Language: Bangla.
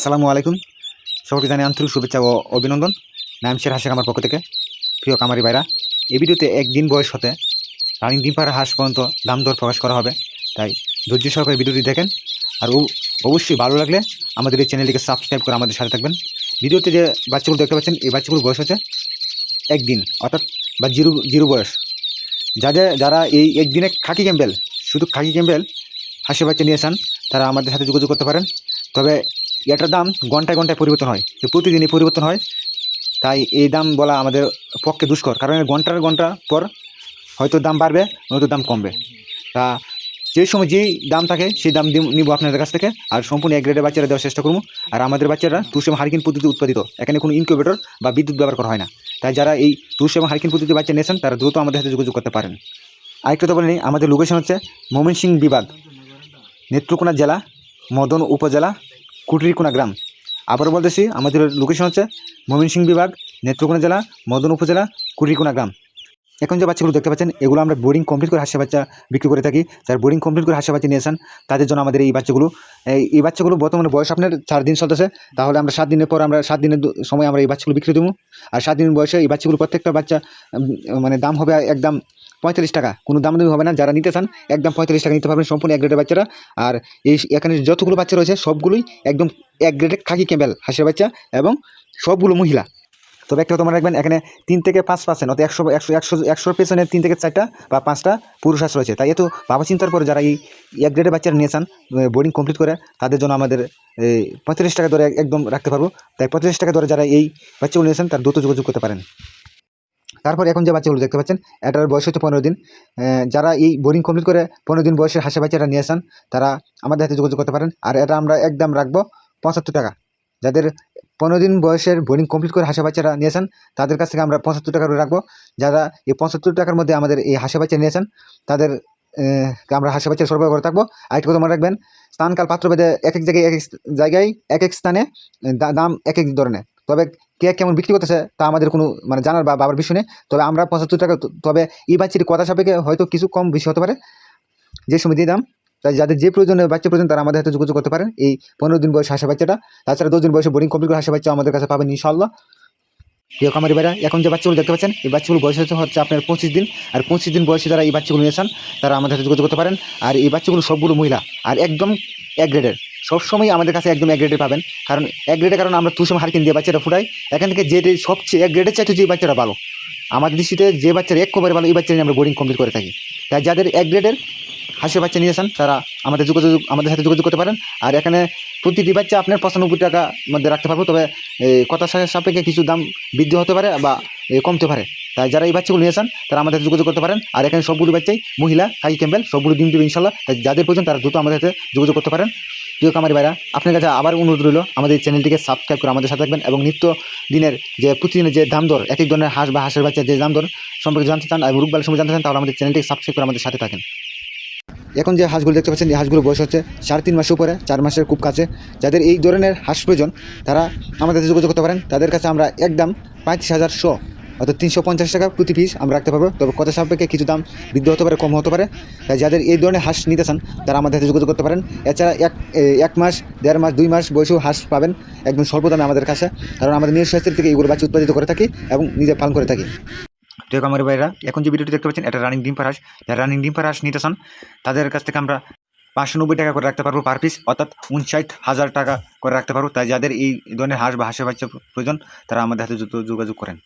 আসসালামু আলাইকুম। সবাইকে জানাই আন্তরিক শুভেচ্ছা ও অভিনন্দন। নাম শের হাসেক আমার পক্ষ থেকে। প্রিয় কামারি ভাইরা, এই ভিডিওতে একদিন বয়স হতে রানিং ডিম পাড়া হাঁস পর্যন্ত দাম দর প্রকাশ করা হবে। তাই ধৈর্য সহকারে ভিডিওটি দেখেন। আর অবশ্যই ভালো লাগলে আমাদের এই চ্যানেলটিকে সাবস্ক্রাইব করে আমাদের সাথে থাকবেন। ভিডিওতে যে বাচ্চাগুলো দেখতে পাচ্ছেন, এই বাচ্চাগুলোর বয়স হচ্ছে একদিন, অর্থাৎ বা জিরো জিরো বয়স। যাদের, যারা এই একদিনে খাকি ক্যাম্বেল, শুধু খাকি ক্যাম্বেল হাঁসের বাচ্চা নিয়ে আসান, তারা আমাদের সাথে যোগাযোগ করতে পারেন। তবে এটার দাম ঘন্টায় ঘন্টায় পরিবর্তন হয় প্রতিদিনই পরিবর্তন হয়। তাই এই দাম বলা আমাদের পক্ষে দুষ্কর, কারণ ঘণ্টার ঘণ্টা পর হয়তো দাম বাড়বে, নয়তো দাম কমবে। তা যে সময় যেই দাম থাকে, সেই দাম নিব আপনাদের কাছ থেকে, আর সম্পূর্ণ এক গ্রেডের বাচ্চারা দেওয়ার চেষ্টা করব। আর আমাদের বাচ্চারা তুষ এবং হারিকিন পদ্ধতি উৎপাদিত, এখানে কোনো ইনকিউবেটর বা বিদ্যুৎ ব্যবহার করা হয় না। তাই যারা এই তুষ এবং হারিকিন পদ্ধতি বাচ্চা নিয়েছেন তারা দ্রুত আমাদের সাথে যোগাযোগ করতে পারেন। আরেকটা তো বলিনি আমাদের লোকেশন হচ্ছে ময়মনসিংহ বিভাগ, নেত্রকোনা জেলা, মদন উপজেলা কুটরিকোনা গ্রাম। আবারও বলতেছি, আমাদের লোকেশন হচ্ছে ময়মনসিংহ বিভাগ, নেত্রকোনা জেলা, মদন উপজেলা কুটরিকোনা গ্রাম। এখন যে বাচ্চাগুলো দেখতে পাচ্ছেন, এগুলো আমরা বোর্ডিং কমপ্লিট করে হাঁসের বাচ্চা বিক্রি করে থাকি। যারা বোর্ডিং কমপ্লিট করে হাঁসের বাচ্চা নিয়েছেন তাদের জন্য আমাদের এই বাচ্চাগুলো এই বাচ্চাগুলো বর্তমানে বয়স আপনার চার দিন চলতেছে। তাহলে আমরা সাত দিনের পর আমরা সাত দিনের সময় আমরা এই বাচ্চাগুলো বিক্রি দেবো। আর সাত দিন বয়সে এই বাচ্চাগুলো প্রত্যেকটা বাচ্চা মানে দাম হবে একদম পঁয়তাল্লিশ টাকা। কোনো দাম দামি হবে না, যারা নিতে চান, একদম পঁয়তাল্লিশ টাকা নিতে পারবেন সম্পূর্ণ এক গ্রেডের বাচ্চারা। আর এই এখানে যতগুলো বাচ্চা রয়েছে, সবগুলোই একদম এক গ্রেডের খাকি ক্যাম্বেল, হাঁসের বাচ্চা এবং সবগুলো মহিলা। তবে একটা তোমার রাখবেন, এখানে তিন থেকে পাঁচ পার্সেন্ট অর্থাৎ একশো একশো একশো, একশোর পেছনে তিন থেকে চারটা বা পাঁচটা পুরুষ হাঁস রয়েছে। তাই এত ভাবা চিন্তার পরে যারা এই এক গ্রেডের বাচ্চারা নিয়েছেন বোর্ডিং কমপ্লিট করে, তাদের জন্য আমাদের পঁয়তাল্লিশ টাকা দরে একদম রাখতে পারব। তাই পঁয়তাল্লিশ টাকা দরে যারা এই বাচ্চাগুলো নিয়েছেন তার দ্রুত যোগাযোগ করতে পারেন। তারপর এখন যে বাচ্চাগুলো দেখতে পাচ্ছেন, এটার বয়স হচ্ছে পনেরো দিন। যারা এই বোরিং কমপ্লিট করে পনেরো দিন বয়সের হাঁসের বাচ্চারা নিয়ে আসেন, তারা আমাদের হাতে যোগাযোগ করতে পারেন। আর এটা আমরা একদম রাখব পঁচাত্তর টাকা। যাদের পনেরো দিন বয়সের বোরিং কমপ্লিট করে হাঁসের বাচ্চারা নিয়েছেন তাদের কাছ থেকে আমরা পঁচাত্তর টাকা করে রাখব। যারা এই পঁচাত্তর টাকার মধ্যে আমাদের এই হাঁসের বাচ্চা নিয়েছেন তাদের আমরা হাঁসের বাচ্চা সরবরাহ করে থাকব। আরেকটা কথা মনে রাখবেন, স্থানকাল পাত্রভেদে এক এক জায়গায় এক এক জায়গায়, এক এক স্থানে দাম এক এক ধরনের। তবে কে কেমন বিক্রি করতেছে তা আমাদের কোনো মানে জানার বা বাবার বিষয় নেই। তবে আমরা পঁচাত্তর টাকা তবে এই বাচ্চাটি কথা সাপেক্ষে হয়তো কিছু কম বেশি হতে পারে। যে সময় দিয়ে দাম, তাই যাদের যে প্রয়োজনে বাচ্চা প্রয়োজন তারা আমাদের হাতে যোগাযোগ করতে পারেন। এই পনেরো দিন বয়সে হাসা বাচ্চাটা, তাছাড়া দশ দিন বয়সে বোর্ডিং কমপ্লিট করে হাসা বাচ্চা আমাদের কাছে পাবেন ইনশাল্লাহ প্রিয় কামারি ভাইরা, এখন যে বাচ্চাগুলো দেখতে পাচ্ছেন, এই বাচ্চাগুলো বয়স হচ্ছে হচ্ছে আপনার পঁচিশ দিন। আর পঁচিশ দিন বয়সে যারা এই বাচ্চাগুলো নিয়েছেন, তারা আমাদের সাথে যোগাযোগ করতে পারেন। আর এই বাচ্চাগুলো সবগুলো মহিলা, আর একদম এক গ্রেডের সবসময় আমাদের কাছে একদম এক গ্রেডের পাবেন। কারণ এক গ্রেডের কারণ আমরা তুষম হারকিন দিয়ে বাচ্চাটা ফুটাই। এখান থেকে যে সবচেয়ে এক গ্রেডের চাইতে যে বাচ্চাটা ভালো, আমাদের দৃষ্টিতে যে বাচ্চার এক কবারে ভালো, এই বাচ্চা নিয়ে আমরা বোর্ডিং কমপ্লিট করে থাকি। তাই যাদের এক গ্রেডের হাঁসের বাচ্চা নিয়ে আসেন, তারা আমাদের যোগাযোগ, আমাদের সাথে যোগাযোগ করতে পারেন। আর এখানে প্রতিটি বাচ্চা আপনার পঁচানব্বই টাকা মধ্যে রাখতে পারব, তবে কথা সাপেক্ষে কিছু দাম বৃদ্ধি হতে পারে বা কমতে পারে। তাই যারা এই বাচ্চাগুলো নিয়েছেন তারা আমাদের যোগাযোগ করতে পারেন। আর এখানে সবগুলো বাচ্চাই মহিলা কাই ক্যাম্বেল সবগুলো ডিম দেবে ইনশাল্লাহ। তাই যাদের প্রয়োজন, তারা দ্রুত আমাদের সাথে যোগাযোগ করতে পারেন। প্রিয় কামারি ভাইরা, আপনার কাছে আবার অনুরোধ রইল, আমাদের এই চ্যানেলটিকে সাবস্ক্রাইব করে আমাদের সাথে থাকবেন এবং নিত্য দিনের যে, প্রতিদিনের যে দাম দর এক এক ধরনের হাঁস বা হাঁসের বাচ্চার যে দাম দর সম্পর্কে জানতে চান এবং রোগবাল সম্পর্কে জানতে চান, তাহলে আমাদের চ্যানেলটিকে সাবস্ক্রাইব করে আমাদের সাথে থাকেন। এখন যে হাঁসগুলো দেখতে পাচ্ছেন, এই হাঁসগুলো বয়স হচ্ছে সাড়ে তিন মাসের উপরে, চার মাসের খুব কাছে। যাদের এই ধরনের হাঁস প্রয়োজন, তারা আমাদের যোগাযোগ করতে পারেন। তাদের কাছে আমরা একদম পঁয়ত্রিশ হাজার শো অর্থাৎ তিনশো পঞ্চাশ টাকা প্রতি পিস আমরা রাখতে পারব। তবে কথা সাপেক্ষে কিছু দাম বৃদ্ধি হতে পারে, কম হতে পারে। তাই যাদের এই ধরনের হাঁস নিতে চান, তারা আমাদের সাথে যোগাযোগ করতে পারেন। এছাড়া এক এক মাস, দেড় মাস, দুই মাস বয়সেও হাঁস পাবেন একদম স্বল্প দামে আমাদের কাছে। কারণ আমাদের নিজস্ব স্বাস্থ্যের থেকে এগুলো বাচ্চা উৎপাদিত করে থাকি এবং নিজে পালন করে থাকি। প্রিয় কামারি ভাইরা এখন যে ভিডিওটি দেখতে পাচ্ছেন, এটা রানিং ডিম পার হাঁস যারা রানিং ডিম পার হাঁস নিতে চান, তাদের কাছ থেকে আমরা পাঁচশো নব্বই টাকা করে রাখতে পারব পার পিস অর্থাৎ উনষাট হাজার টাকা করে রাখতে পারব। তাই যাদের এই ধরনের হাঁস বা হাঁসের বাচ্চা প্রয়োজন, তারা আমাদের হাতে যোগাযোগ করেন।